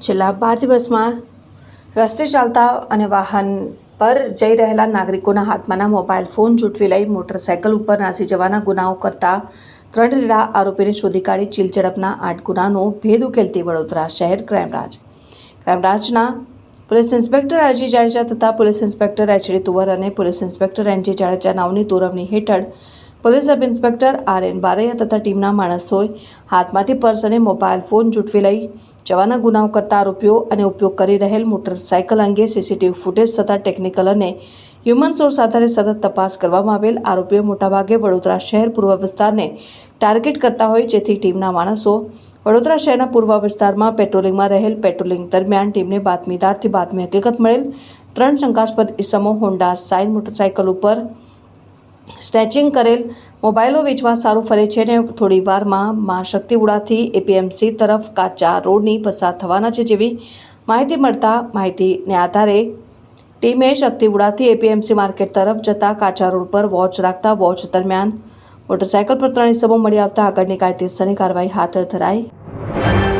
છેલ્લા બાર દિવસમાં રસ્તે ચાલતા અને વાહન પર જઈ રહેલા નાગરિકોના હાથમાંના મોબાઈલ ફોન જૂટવી લઈ મોટરસાયકલ ઉપર નાસી જવાના ગુનાઓ કરતા ત્રણ રેડા આરોપીને શોધી કાઢી ચીલ ઝડપના આઠ ગુનાનો ભેદ ઉકેલતી વડોદરા શહેર crime ક્રાઇમરાજના police inspector R G Jadeja તથા police inspector H D Tuvar અને police inspector N G Jadeja નાવની દોરવણી હેઠળ police sub inspector R N Baraiya તથા ટીમના માણસોએ હાથમાંથી પર્સ અને મોબાઈલ ફોન જૂટવી લઈ જવાના ગુનાઓ કરતા આરોપીઓ અને ઉપયોગ કરી રહેલ મોટરસાયકલ અંગે સીસીટીવી ફૂટેજ તથા ટેકનિકલ અને હ્યુમન સોર્સ આધારે સતત તપાસ કરવામાં આવેલ. આરોપીઓ મોટાભાગે વડોદરા શહેર પૂર્વ વિસ્તારને ટાર્ગેટ કરતા હોય, જેથી ટીમના માણસો વડોદરા શહેરના પૂર્વ વિસ્તારમાં પેટ્રોલિંગમાં રહેલ. પેટ્રોલિંગ દરમિયાન ટીમને બાતમીદારથી બાતમી હકીકત મળેલ. ત્રણ શંકાસ્પદ ઇસમો હોન્ડા સાઇન મોટરસાયકલ ઉપર સ્નેચિંગ કરેલ મોબાઈલો વેચવા સારું ફરે છે ને થોડી વારમાં માં શક્તિઉડાથી એપીએમસી તરફ કાચા રોડની પસાર થવાના છે જેવી માહિતી મળતા માહિતીને આધારે ટીમે શક્તિઉડાથી એપીએમસી માર્કેટ તરફ જતા કાચા રોડ પર વોચ રાખતા વોચ દરમિયાન મોટરસાયકલ પર ત્રણ સબો મળી આવતા આગળની કાયદેસરની કાર્યવાહી હાથ ધરાઈ.